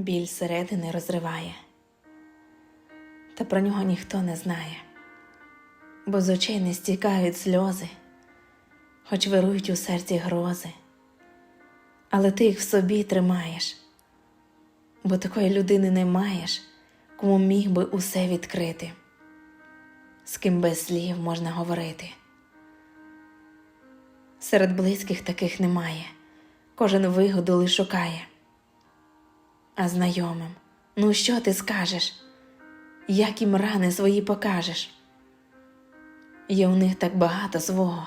біль зсередини розриває, та про нього ніхто не знає, бо з очей не стікають сльози, хоч вирують у серці грози, але ти їх в собі тримаєш, бо такої людини не маєш, кому міг би усе відкрити, з ким без слів можна говорити. Серед близьких таких немає, кожен вигоду лиш шукає. А знайомим, ну що ти скажеш? Як їм рани свої покажеш? Є у них так багато свого,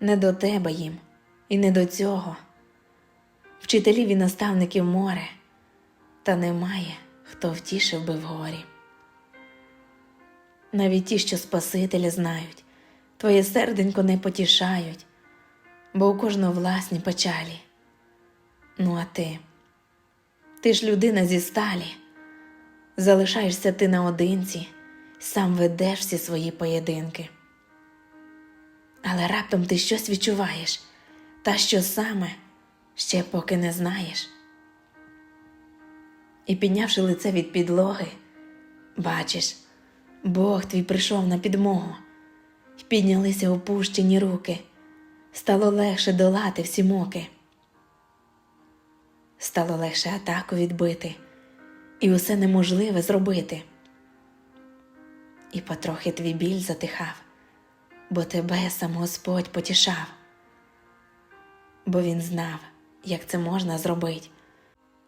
не до тебе їм і не до цього. Вчителів і наставників море, та немає, хто втішив би в горі. Навіть ті, що Спасителя знають, твоє серденько не потішають, бо у кожного власні печалі. Ну, а ти, ти ж людина зі сталі, залишаєшся ти наодинці, сам ведеш всі свої поєдинки. Але раптом ти щось відчуваєш, та що саме ще поки не знаєш. І піднявши лице від підлоги, бачиш, Бог твій прийшов на підмогу, піднялися опущені руки, стало легше долати всі муки. Стало легше атаку відбити і усе неможливе зробити. І потрохи твій біль затихав, бо тебе сам Господь потішав, бо він знав, як це можна зробити,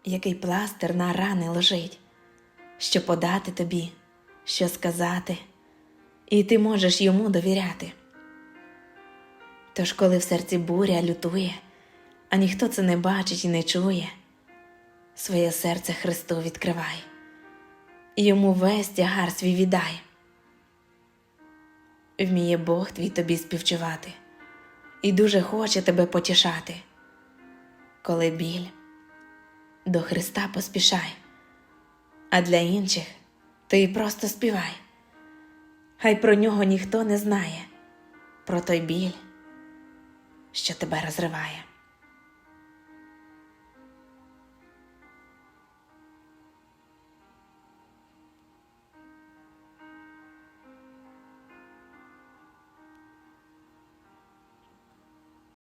який пластир на рани лежить, що подати тобі, що сказати, і ти можеш йому довіряти. Тож, коли в серці буря лютує, а ніхто це не бачить і не чує, своє серце Христу відкривай, йому весь тягар свій віддай. Вміє Бог твій тобі співчувати, і дуже хоче тебе потішати. Коли біль, до Христа поспішай, а для інших ти просто співай. Хай про нього ніхто не знає, про той біль, що тебе розриває.